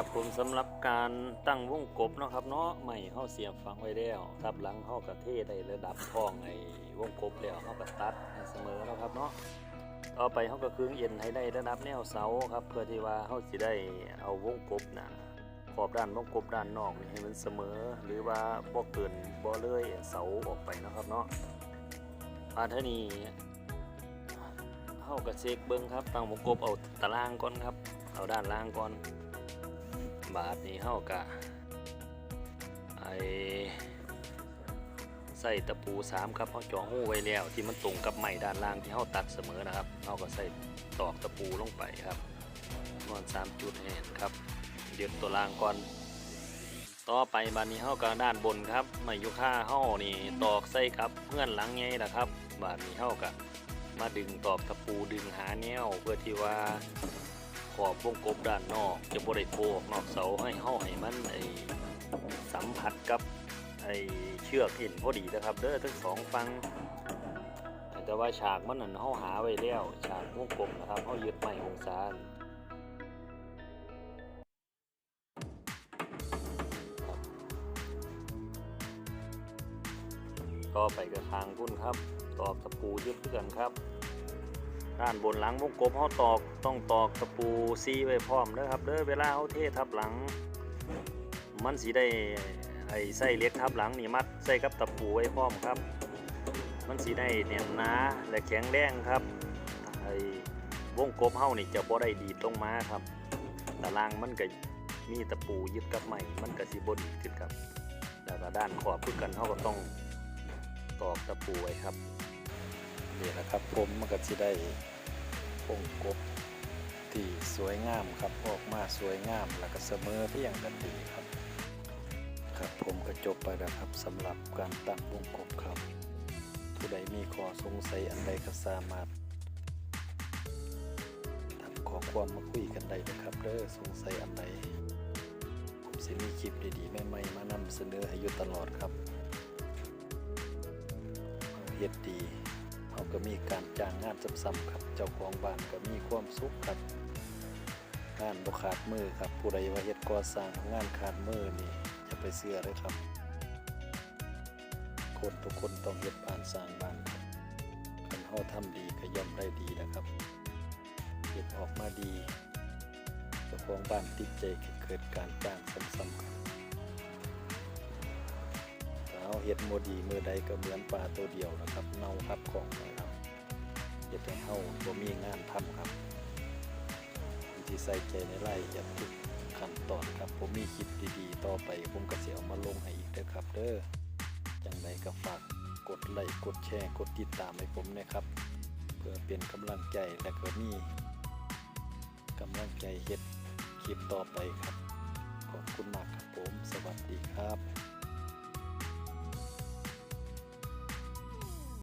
ครับผมสำหรับการตั้งวงกบเนาะครับเนาะไม่เฮาเสียบฝังไว้แล้วทับหลังเฮากระเทได้ระดับท้องไอ้วงกบแล้วเฮาก็ตัดให้เสมอเนาะครับเนาะต่อไปเฮาก็คืงเอ็นให้ได้ระดับแนวเสาครับ เพื่อที่ว่าเฮาสิได้เอาวงกบนะขอบด้านวงกบด้านนอกนี่ให้มันเสมอ หรือว่าบ่เกินบ่เลยเสาออกไปนะครับเนาะมาเท่านี้เฮาก็เช็คเบิ่งครับตั้งวงกบเอาตารางก่อนครับเอาด้านล่างก่อน บาทนี้เฮากะไอใส่ตะปูสามครับเฮาจาะหูไว้แล้วที่มันตรงกับไม้ด้านล่างที่เฮาตัดเสมอนะครับเฮาก็ใส่ตอกตะปูลงไปครับนอนสามจุดให้เห็นครับยึดตัวล่างก่อน ต่อไปบานนี้เฮาก็ด้านบนครับไม้ยูค่าเฮานี่ตอกใส่ครับเพื่อนหลังไงนะครับบาดนี้เฮาก็มาดึงตอกตะปูดึงหาแนวเพื่อที่ว่า ขอบวงกบด้านนอก จะบริโภคนอกเสาให้เฮาให้มันไอสัมผัสกับไอเชือกเห็นพอดีนะครับเด้อทั้งสองฟังแต่ว่าฉากมันนั่นเฮาหาไว้แล้วฉากวงกลมนะครับเฮายึดไม้องศาก็ไปกระทางพุ่นครับ ตอกตะปูยึดเพื่อนครับ ด้านบนหลังวงกบเขาตอกต้องตอกตะปูซีไว้พร้อมเด้อครับเด้อเวลาเขาเททับหลัง มันสีได้ไอ้ไส้เล็กทับหลังนี่มัดใส่กับตะปูไว้พร้อมครับ มันสีได้เนียนหนาและแข็งแรงครับไอ้วงกบเฮานี่จะบ่ได้ดีดลงมาครับตารางมันก็มีตะปูยึดกับไม้มันก็สิบ่ดีขึ้นครับแล้วก็ด้านขอบคือกันเฮาก็ต้องตอกตะปูไว้ครับ นี่นะครับผมมันก็จะได้วงกบที่สวยงามครับออกมาสวยงามแล้วก็เสมอเพียงกันดีครับ ครับผมก็จบไปแล้วครับสำหรับการตั้งวงกบครับ ผู้ใดมีข้อสงสัยอันใดก็สามารถทักข้อความมาคุยกันได้นะครับเด้อสงสัยอันใดผมสิมีคลิปดีๆใหม่ๆมานำเสนอให้อยู่ตลอดครับเฮ็ดดี ก็มีการจ้างงานซ้ำๆครับ เจ้าของบ้านก็มีความสุขครับ งานบ่ขาดมือครับ ผู้ใดว่าเฮ็ดก่อสร้างงานขาดมือนี่อย่าไปเชื่อเลยครับ คนทุกคนต้องเฮ็ดบ้านสร้างบ้านครับคันเฮาทำดีก็ย่อมได้ดีนะครับเฮ็ดออกมาดีเจ้าของบ้านติดใจเกิดการจ้างซ้ำๆครับ เฮ็ดบ่ดีมือใดก็เหมือนปลาตัวเดียวนะครับ เน่าครับของนะครับเฮ็ดให้เฮาบ่มีงานทำครับที่ใส่ใจในไรายละเอียดทุกขั้นตอนครับ ผมมีคลิปดีๆ ต่อไปผมก็สิเอามาลงให้อีกเด้อครับ เด้อจังใดก็ฝากกดไลค์กดแชร์กดติดตามให้ผมนะครับ เพื่อเป็นกำลังใจและก็มีกำลังใจเฮ็ดคลิปต่อไปครับ ขอบคุณมากครับผม สวัสดีครับ